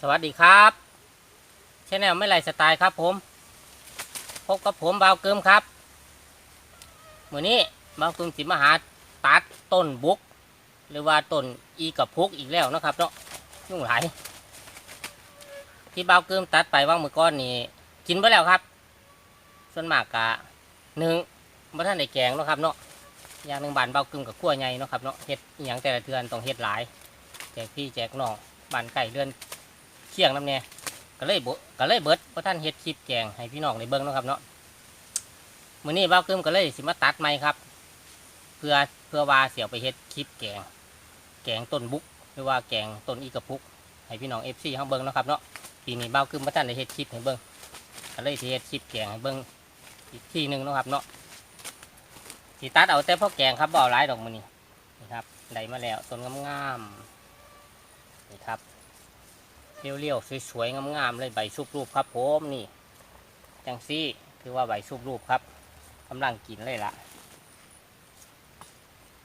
สวัสดีครับชแนลไม่ไรสไตล์ครับผม พบกับผมบาวเกิมครับมือนี้บาวเกิมสิมาหาตัดต้นบุก หรือว่าต้นอีกับพุกอีกแล้วนะครับเนาะยุ่งหลายที่บาวเกิมตัดไปว่างมือก้อนนี่กินไปแล้วครับ ส่วนมากกะหนึ่งบ่ท่านได้แกงนะครับเนาะอย่างหนึ่งบานเบาวเกิมกับขั้วใหญ่เนาะครับเนาะเฮ็ดอย่างแต่ละเทือนต้องเฮ็ดหลายแจกพี่แจกน้องบานไก่เรือน คียงน้ำเนี่ยก็เลยบก็เลยเบิดเพราะท่านเฮ็ดคลิปแกงให้พี่น้องในเบิ้งนะครับเนาะมื้อนี้บ้าวกึมก็เลยสิมาตัดใหม่ครับ เพื่อเพื่อว่าเสียวไปเฮ็ดคลิปแกง แกงต้นบุกหรือว่าแกงต้นอีกระพุก ให้พี่น้องเอฟซีเขาเบิ้งนะครับเนาะปีนี้บ้าวกึมพ่ท่านได้เฮ็ดคลิปให้เบิ้งก็เลยสิเฮ็ดคลิปแกงให้เบิ้งอีกที่หนึ่งนะครับเนาะสิตัดเอาแต่พวกแกงครับบ่เอาหลายดอกมือนี้นี่ครับได้มาแล้วต้นงามๆนี่ครับ เรียวๆสวยๆงามๆเลยใบซุปรูปครับผมนี่จังซี่คือว่าใบซุปรูปครับกำลังกินเลยละ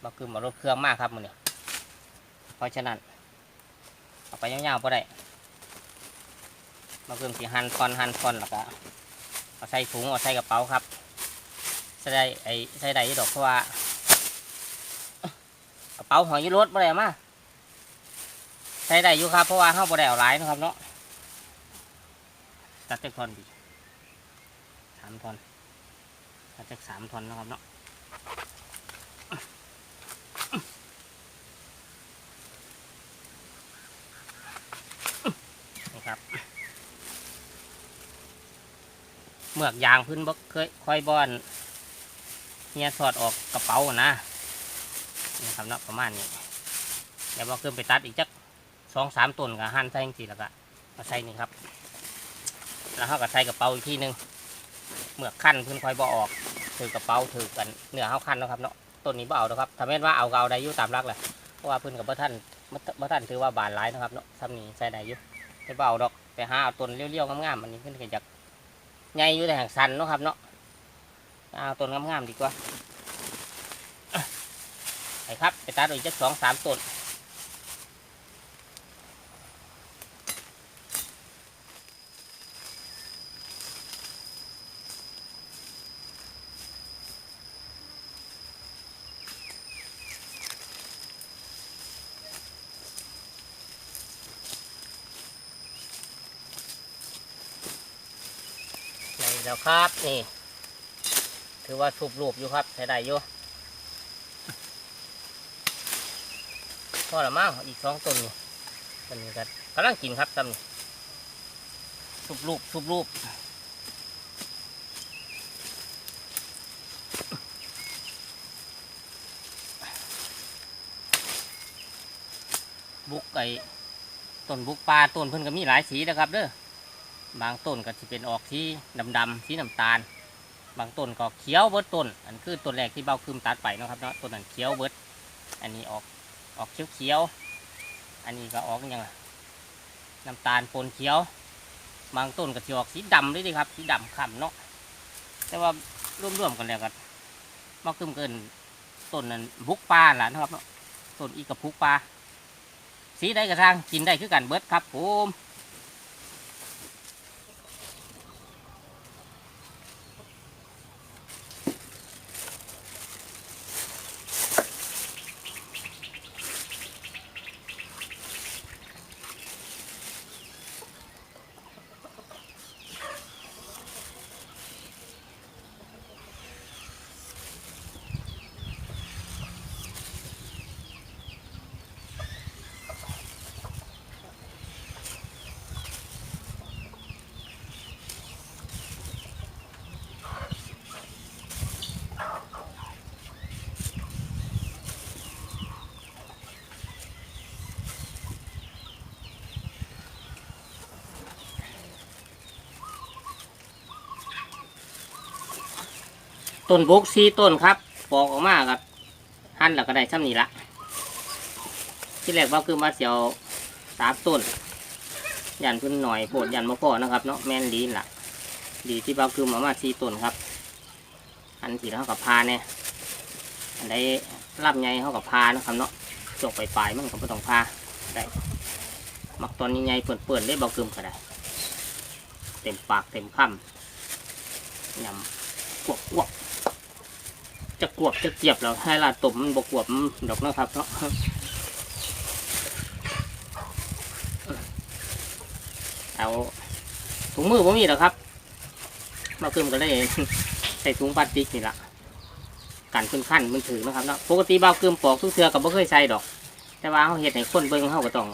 มาคือมารถเครื่องมากครับมันเนี่ยเพราะฉะนั้นเอาไปยาวๆก็ได้มาคือสีหันคอนหันคอนแล้วก็เอาใส่ถุงเอาใส่กระเป๋าครับใส่ได้ไอ้ใส่ได้ยี่ดอกเพราะว่ากระเป๋าหอยอยี่รถบ่ได้เอามา ช้ได้อยู่ครับ เพราะว่าห้าบดได้เอาหลายนะครับเนาะตัดจากทอนดีสามทอนตัดจากสามทอนนะครับเนาะนี่ครับเมือกยางพื้นบกเคยค่อยบอนเฮียสอดออกกระเป๋าอะนะครับเนาะประมาณนี้เดี๋ยวบอกขึ้นไปตัดอีกจัก สองสามต้นกับหั่นใส่จริงแล้วก็มาใส่นี่ครับ แล้วเขาก็ใส่กระเป๋าอีกทีหนึงเมื่อขั้นเพื่นคอยบอออกถือกระเป๋าถือกันเนื้อเขาขั้นแล้วครับเนาะต้นนี้บ่เอานะครับทำให้ว่าเอาก็เอาได้อยู่ตามรักแหละเพราะว่าเพื่นกับพ่ท่านพ่ท่านถือว่าบานร้ายนะครับเนาะทำนี้ใส่ได้อยู่ไม่เบเอาดอกไปหาเอาต้นเลี้ยวๆงามๆอันนี้เพื่นก็อยากใหญ่อยู่แต่ห่างสันเนาะครับเนาะเอาต้นงามๆดีกว่าไปครับ ไปตัดอีกจักสองสามต้น แล้วครับนี่ ถือว่าสูบรูปอยู่ครับใช้ได้อยู่พอละมั้งอีกสองต้นนี่ต้นนี้กันกำลังกินครับตำนี้สูบรูปสูบรูปบุกไก่ต้นบุกปลาต้นเพิ่นก็มีหลายสีนะครับเด้อ บางต้นก็จะเป็นออกสีดำๆสีน้ำตาล บางต้นก็เขียวเบิดต้น อันคือต้นแรกที่เบาคืมตัดไปนะครับเนาะต้นนั้นเขียวเบิด อันนี้ออกออกเขียวเขียวๆอันนี้ก็ออกยังไงน้ำตาลปนเขียว บางต้นก็จะออกสีดำด้วยดิครับสีดำขำเนาะแต่ว่าร่วมๆกันแล้วก็เบาคืมเกินต้นนั้นบุกปลาล่ะนะครับเนาะต้นอีกับพุกปลาสีได้กระทางกินได้คือกันเบิดครับผม ต้นบกสีต้นครับปอกออกมาครับหั่นแล้วก็ได้ซ้ำนี่ละที่แรกว่าคือมาเสียวสามต้น ยันพื้นหน่อยโปดยันมะพร้าวนะครับเนาะแม่นดีล่ะ ดีที่ว่าคือมามาสีต้นครับ อันที่เท่ากับพาเนี่ยอันใดรับไงเท่ากับพานะครับเนาะจกไปปลายๆมันก็ไม่ต้องพาได้มักตอนนี้ใหญ่เปิ่นๆได้เบากึมก็ได้เต็มปากเต็มคำยำกวบกวบ จะกวบจะเจียบแล้วให้ลาดตบมันบกวบดอกนะครับเนาะเอาถุงมือผมมีแล้วครับเบากึมก็ได้ใส่ถุงพลาสติกนี่ละกันขึ้นขั้นมันถือนะครับเนาะปกติเบาเกึมปอกทุกเทือกับบ่เคยใส่ดอก แต่ว่าเขาเฮ็ดให้คนเบิ่งเขาก็ต้อง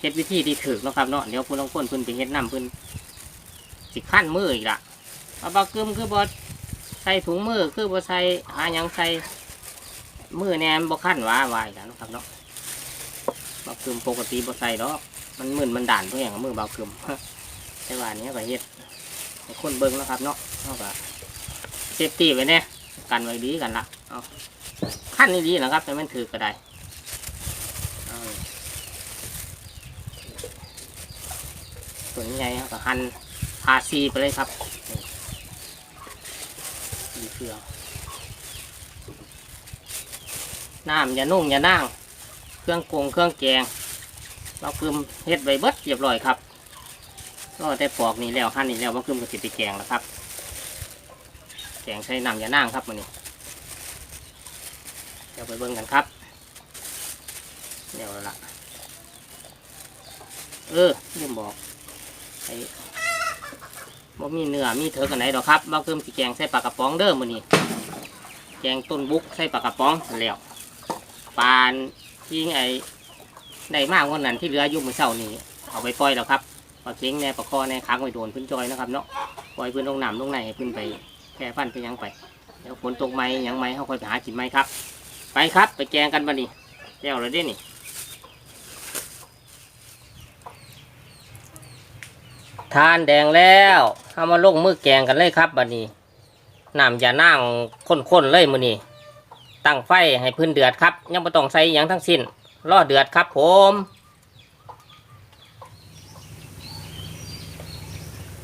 เฮ็ดวิธีที่ถูกเนะครับเนาะเดี๋ยวคุณลองคนเพิ่นไปเฮ็ดน้ำเพิ่นสิขั้นมืออีกละเอาบากึมคือบ่ ใส่ถุงมือคือบ่ใส่หาหยังใส่มือแนมบ่ขั้นว่าวาอีกแล้วนะครับเนาะบากึมปกติบ่ใส่ดอกมันมึนมันด่านตัวอย่างมือบากึมแต่ว่านี้ก็เฮ็ดให้คนเบิ่งเนาะครับ เนาะเขาก็เซฟตี้ไว้แน่กันไว้ดีกันละเอาขั้นนี่ดีนะครับแต่มันถือก็ได้ส่วนใหญ่ก็หั่นพาซีไปเลยครับ นี่เครื่องน้ำอย่านุ่งอย่านั่งเครื่องกงเครื่องแกง เราคืมเฮ็ดใบเบิดเรียบร้อยครับก็ได้ปอกนี่แล้วหั่นนี่แล้วว่าคืมก็สิไปแกงแล้วครับ แกงใช้น้ำอย่านั่งครับมันนี้เดี๋ยวไปเบิ่งกันครับเดี๋ยวละเออลืมบอกไอ้ บ่มีเนื้อมีเถอกันไหนดอกครับบ่าเพิ่มสีแกงใส่ปลากระป๋องเด้อมื้อนี้แกงต้นบุกใส่ปลากระป๋องแล้วปานทิ้งไอ้ได้มากวันนั้นที่เหลืออยู่มื้อเช้านี้เอาไปปล่อยแล้วครับปลาเค็งแน่ปลาคอแน่ค้างไว้โดนพื้นจอยนะครับเนาะปล่อยพื้นลงน้ำลงในให้พื้นไปแค่พันไปยังไปเดี๋ยวฝนตกไหมยังไหมเขาคอยไปหากินไหมครับ ไปครับ ไปแกงกันบัดนี้แล้วเลยเด้นี่ทานแดงแล้ว เอามาลงมือแกงกันเลยครับบัดนี้น้ำอย่านั่งข้นๆเลยมือนี้ตั้งไฟให้พื้นเดือดครับ ยังไม่ต้องใส่หยังทั้งสิ้นรอเดือดครับ ผม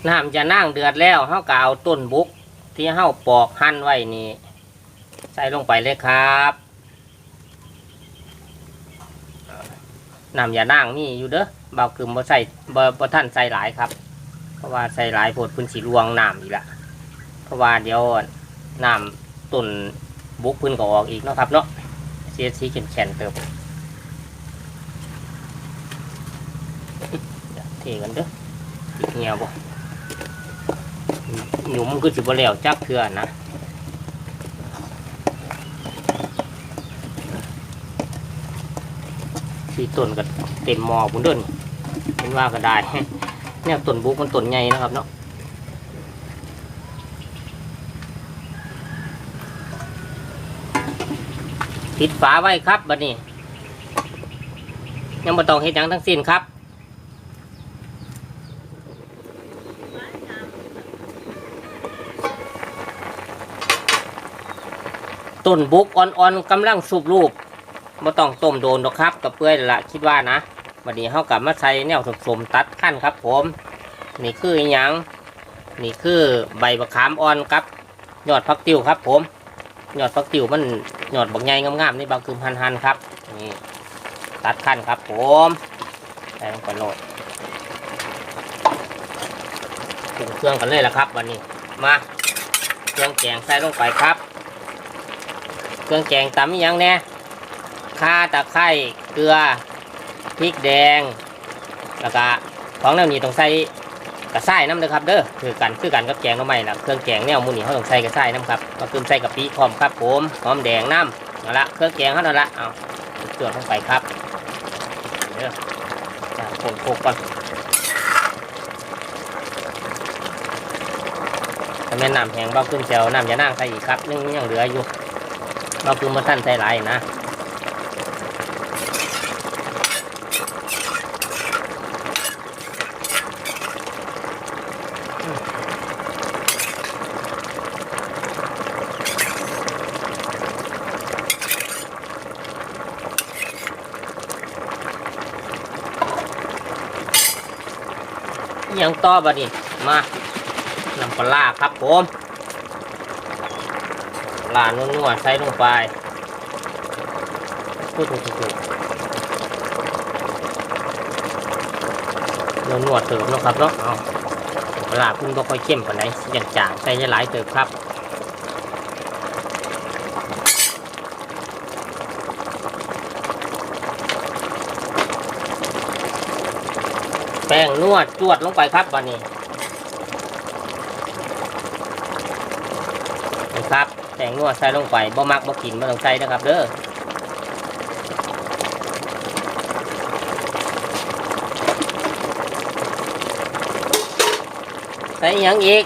น้ำจะนั่งเดือดแล้วเฮากเอาต้นบุก ที่เฮาปอกหั่นไว้นี่ ใส่ลงไปเลยครับน้ำอย่านั่งมีอยู่เด้อเบากึมบ่ใส่บ่บ่ท่านใส่หลายครับ ราะว่าใส่หลายโพดพื้นสีรวงน้ำอีกละเพราะว่าเดี๋ยวน้ำตุ่นบุกพื้นก็ออกอีกเนาะครับเนาะเสียสีแข็งแข็งเติมเทกันเด้ออีกเงียวบ่หนุ่มนคือสิบ่แล้วจักเทื่อนะสีต้นก็เต็มหม้อพุ่นเด้อนเห็นว่าก็ได้ เนี่ยต้นบุกมันต้นใหญ่นะครับเนาะปิดฝาไว้ครับบัดนี้ ยังม่ต้องเฮ็ดหยังทั้งสิ้นครับต้นบุกอ่อนๆกำลังสุบลูกม่ต้องต้มโดนหรอกครับกับเปื่อยนั่นละคิดว่านะ วันนี้เขากลับมาใส่แนวสมๆตัดขั้นครับ ผม นี่คืออหยังนี่คือใบมะขามอ่อนครับยอดพักติวครับ ผมยอดพักติวมันยอดบางใหญ่งามๆนี่บางคือพันๆครับนี่ตัดขั้นครับ ผมใส่ลงไปโหลดปรุงเครื่องกันเลยละครับวันนี้มาเครื่องแกงใส่ลงไปครับ เครื่องแกงตำยังแน่ข่าตะไคร้เกลือ พริกแดง แล้วก็ของแนวนี้ต้องใส่กระส่ายน้ำเลยครับเด้อคือกันคือกันกับแกงน้ำใหม่ละเครื่องแกงแนวหมูนี่เขาต้องใส่กระส่ายน้ำครับก็คือใส่กะปิพร้อมครับผมหอมแดงน้ำเอาละเครื่องแกงเขานั่นละเอาจวดลงไปครับเด้อจะคนโคกก่อนแม่น้ำแห้งเบาขึ้นเจียวน้ำยานั่งใส่อีกครับยังยังเหลืออยู่เบาขึ้นมาท่านใส่หลายนะ ต่อบัดนี้มาน้ำปลาครับผมปลานนวๆใส่ลงไปพูดถูกนวดนวดเติมนะครับเนาะเอาปลาเพิ่นบ่ค่อยเข้มปานอย่างจางๆใส่หลายเติมครับ ป้งนวดจวดลงไปครับวันนี้นี่ครับแป้งนวดใส่ลงไปบ่มักบ่กินบ่ต้องใส่นะครับเด้อใส่ยังอีก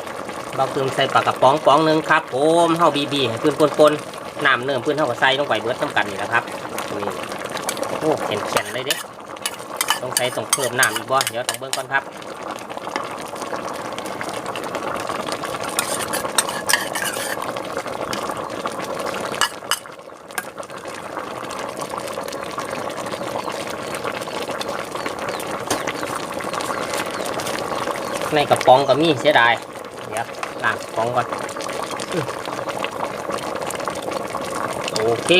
เราเติมใส่ปลากระป๋องป๋องหนึ่งครับผมเฮาบีบีให้เพื่อนปนๆน้ำเนิ่มเพื่อนเฮาก็ใส่ลงไปเบิดน้ำกันนี่แหละครับนี่โอ้เข็นแข็งเลยเด้ ต้องใช้ต้องเพิ่มน้ำอีกบ่เดี๋ยวต้องเบิ่งก่อนครับในกระป๋องก็มีเสียดาย เดี๋ยวล้างกระป๋องก่อน โอเค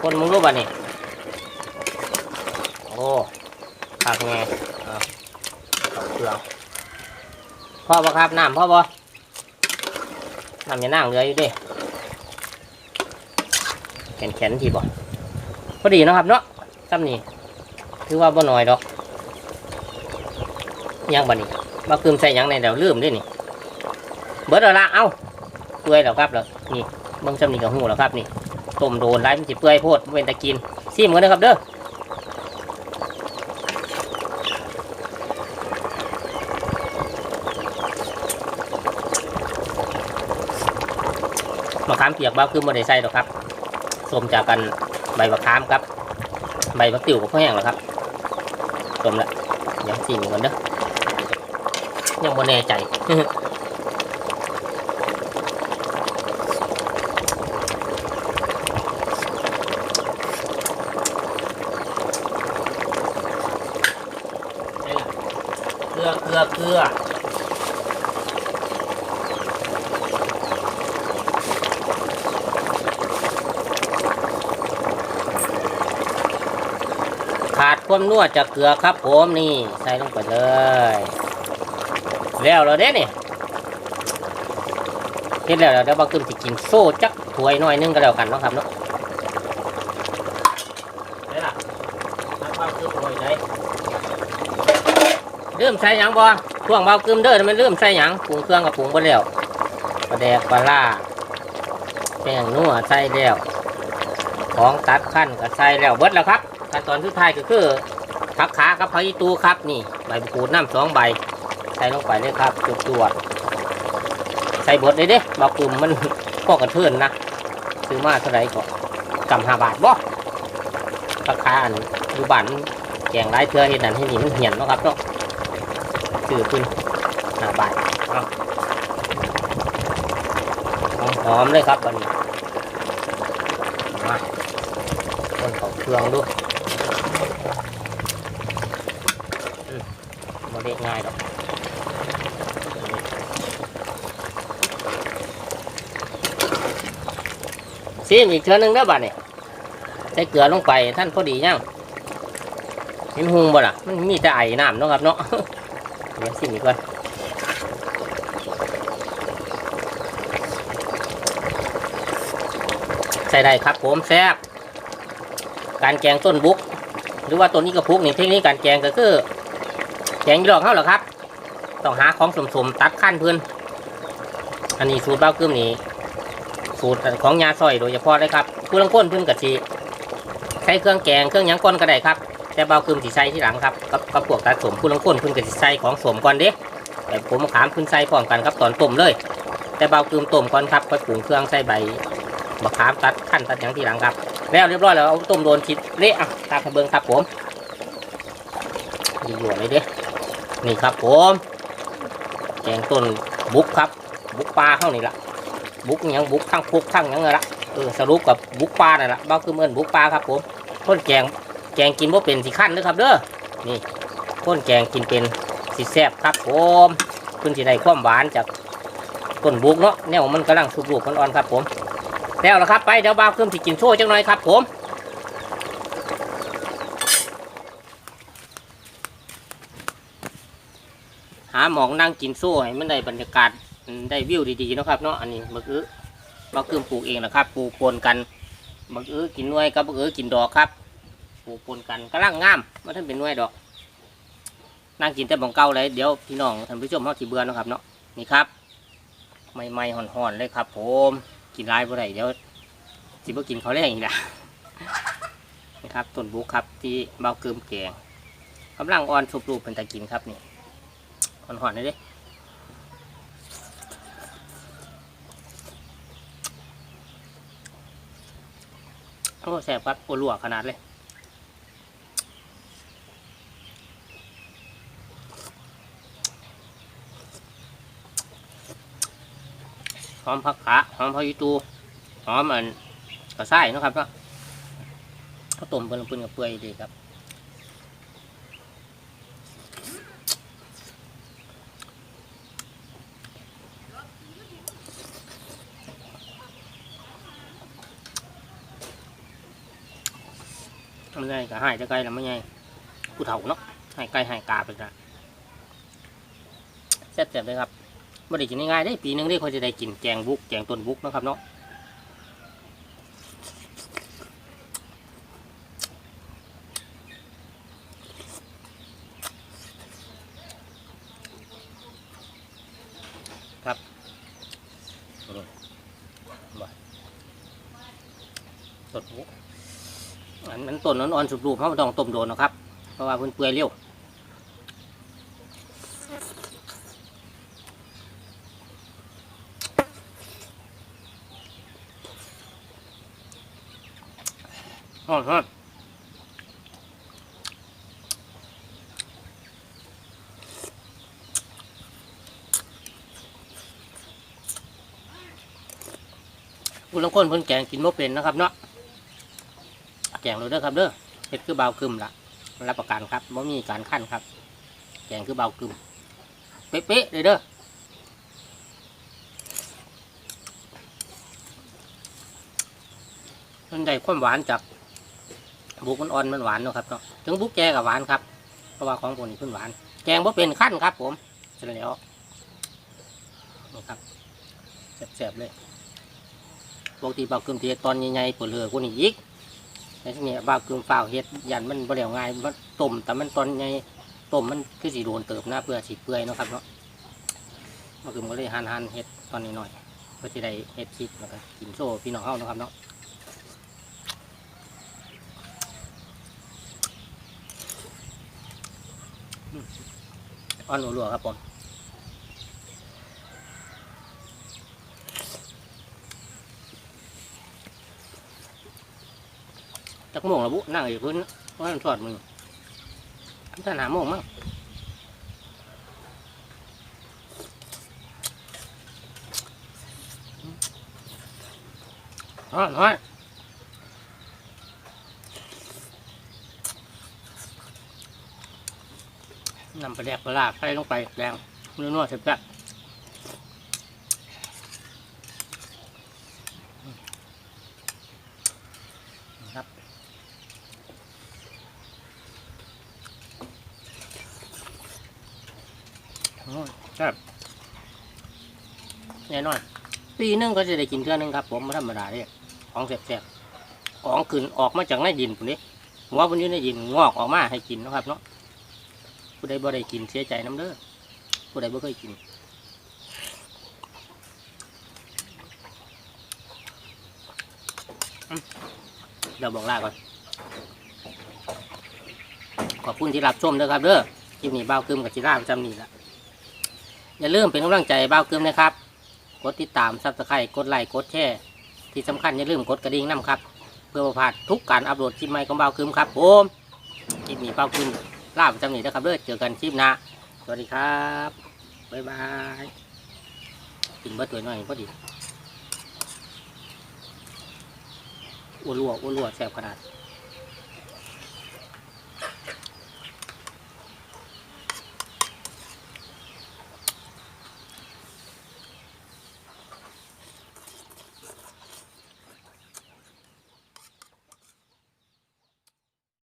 คนมึงรู้ป่ะนี่ โอ้ผักไงเอาเอาเครื่องพ่อบ่ครับน้ำพ่อบ่น้ำอย่านั่งเหลืออยู่เดิแขนแขนๆทีบ่พอดีเนาะครับเนาะซ้ำนี่ถือว่าบ่น้อยดอกยังบ่นี่มาคืมใส่หยังในเดี๋ยวลืมด้วยนี่ เบิดแล้วละเอ้าเปื่อยแล้วครับแล้วนี่เบิ่งซ้ำนี่กับหูแล้วครับนี่ต้มโดนไรมันจะเปื่อยโพดบ่เป็นตะกินซีมกันนะครับเด้อ มะขามเปียกบ้าคือโมได้ใส่หรอกครับสมจากกันใบมะขามครับ ใบมะติ๋วก็แห้งแล้วครับสมละเดี๋ยวซีมกันเด้อยังบ่แน่ใจเกลือเกลือเกลือ ความนวดจากเกลือครับผมนี่ใส่ลงไปเลย แล้วเราเด้นี่เฮ็ดแล้วเราเดี๋ยวบักตึมสิกินโซ่จักถ้วยหน่อยนึงก็แล้วกันเนาะครับเนาะได้ล่ะน้ำปลาคือถ้วยไหนเริ่มใส่หยังบ่ช่วงเบากึมเด้อมันเริ่มใส่หยังปรุงเครื่องกับปรุงบ่แล้วปลาแดกปลาล่าแป้งนัวใส่แล้วของตัดขั้นก็ใส่แล้วเบิดแล้วครับ ขั้นตอนสุดท้ายก็คือผักขากับผักอีตูครับนี่ใบมะกรูดน้ำสองใบ ใส่ลงไปเลยครับจุดจวดใส่บดเลยเด้บากึมมันก็กระเทือนนะซื้อมาเท่าไรก็กำห้าบาทบ่ผักขาอันอยู่บ้านมันแกงไรเทือเห็ดนั่นเห็ดนี่มันเหี่ยนเนาะครับเนาะซื้อขึ้นหน้าบานเอาหอมๆเลยครับวันนี้มาคนเขาเครื่องดูอื ได้ง่ายดอกซีมอีกเทือหนึงเด้บ้านนี่ยใส่เกลือลงไปท่านพอดียังเห็นหุงบ่ล่ะ มันมีแต่ไอ้น้ำเนาะครับเนาะเดี๋ยวชิมอีกก่อนใส่ได้ครับผมแซ่บการแกงต้นบุก หรือว่าต้นนี้กระพุกนี่เทคนิคการแกงก็คือ แกงดอกเข้าเหรอครับ ต้องหาของสมๆตัดขั้นเพื่อนอันนี้สูตรเบ้ากึมนี่สูตรของยาซอยโดยเฉพาะเลยครับผู้ลังค้นเพิ่อนกะทิใช้เครื่องแกงเครื่องยังก้นก็ได้ครับ แต่เบาคืมสีใส่ที่หลังครับกับกับพวกตัดสมผู้ลังคนเพิ่อนก็สิใส่ของสมก่อนเด้แต่ผมขามเพิ่อนใส่พร้อมกันครับตอนต้มเลย แต่เบาคืมต้มก่อนครับค่อยปรุงเครื่องใส่ใบมะขามตัดขั้นตัดยังที่หลังครับ แล้วเรียบร้อยแล้วเอาต้มโดนชิดเละอะตามให้เบิงครับผมดีอยู่เลยเด้ นี่ครับผมแกงต้นบุกครับ บุกปลาเข้านี่ละบุกยังบุกทั้งพุกทั้งยังเลยละเออสรุปกับบุกปลานั่นละเบาคืมเอิ้นบุกปลาครับผมต้นแกงแกงกินว่าเป็นสีขั้นเด้อครับเด้อนี่ต้นแกงกินเป็นสีแซ่บครับผมคุณสีได้ความหวานจากต้นบุกเนาะแนวมันกำลังสุกลูกมันอ่อนครับผมแล้วละครับไปเดี๋ยวบ่าเครื่องสิกินโชว์จังหน่อยครับผม หมองนั่งกินโซ่ให้มันได้บรรยากาศได้วิวดีๆนะครับเนาะอันนี้บักอื้อบักเกือปลูกเองนะครับปลูกปนกันบักอื้อกินน่วยกับบักอื้อกินดอกครับปลูกปนกันกำลังงามว่าท่านเป็นน่วยดอก นั่งกินแต่บองเก่าเลยเดี๋ยวพี่น้องท่านผู้ชมเขาสิเบื่อนะครับเนาะนี่ครับใหม่ๆห่อนๆเลยครับ ผมกินหลายบ่ได้เดี๋ยวสิบ่กินเขาวแรงอีกนะนะครับต้นบุกครับที่เบาเกิมแกงกำลังอ่อนสุบรูปเป็นตะกินครับนี่ ห่อนๆเลยด้โอ้แสบครับโอ้ลวกขนาดเลยหอมผักขาหอมผักยีตูหอมอันกระไส้นะครับเนาะข้าวต้มเปิ้นปิ้นกับเปื่อยดีครับ มันไงก็หายจะไกลแล้วไม่ไงผู้เฒ่าเนาะหายไกลหายกาไปละแซ่บๆเลยครับไม่ได้กินง่ายๆได้ปีหนึงได้คนจะได้กินแกงบุกแกงต้นบุกนะครับเนาะครับอืมบ่ต้นบุกอันนั้นต้นอ่อนๆ สุบรูปเขาไม่ต้องต้มโดนหรอกครับ เพราะว่าเพิ่นเปื่อยเร็วฮอนฮอนคุณลังคนเพิ่นแกงกินบ่เป็นนะครับเนาะแกงเลยเด้อครับเด้อ เฮ็ดคือเบากึมละรับประกันครับบ่มีการขั้นครับแกงคือเบากึมเป๊ะๆเลยเด้อมันได้ความหวานจากบุกมันอ่อนมันหวานเนาะครับเนาะถึงบุกแกกับหวานครับเพราะว่าของผมนี่เพิ่นหวาน แกงบ่เป็นขั้นครับ ผมเสร็จแล้วนี่ครับแซ่บๆเลยปกติเบากึมเทียตอนใหญ่ๆปวดเลือกูนี่ยิก แต่ทีนี้เบากึมฝ้าวเฮ็ดยันมันบ่แล้วง่ายมันต้มแต่มันตอนใหญ่ต้มมันคือสิโดนเติบนะเพื่อสิเปื่อยเนาะครับเนาะเบากึมก็เลยหั่นๆเฮ็ดตอนนี้หน่อยเพื่อสิได้เฮ็ดชิดแล้วก็กินโซ่พี่น้องเฮาเนาะครับเนาะอ่อนรัวๆครับผม จักโมงละบุนั่งอยู่พื้นว่ามันสอดมือถ้าหาโมงมั้งฮ้อนฮ้อนนำไปแดกปลาร้าใส่ลงไปแรงนัวๆเสร็จแล้ว โอ้ยแซ่บแน่นอน ปีหนึงก็จะได้กินเท่านึงครับ ผมไม่ธรรมดาเลยของแซ่บๆของขึ้นออกมาจากในดินปุ่นนี้หัวมันอยู่ในดินงอกออกมาให้กินเนาะครับ เนาะผู้ใดบ่ได้กินเสียใจน้ำเด้อผู้ใดบ่เคยกินอืมเดี๋ยวบอกลาก่อน ขอบคุณที่รับชมเด้อครับเด้อคลิปนี้บ้าวกึมกับจิราประจำนี้ละ อย่าลืมเป็นกำลังใจบ้าวกึมนะครับ กดติดตามซับสไครต์กดไลค์กดแชร์ที่สำคัญอย่าลืมกดกระดิ่งน้ำครับ เพื่อประพลาดทุกการอัปโหลดคลิปใหม่ของบ้าวกึมครับผมคลิปนี้บ้าวกึมลาปจำนี้นะครับเด้อเจอกันคลิปหน้าสวัสดีครับบ๊ายบายกินเบิดตัวหน่อยพอดีอ้วนรัวอ้วนรัวแซ่บขนาด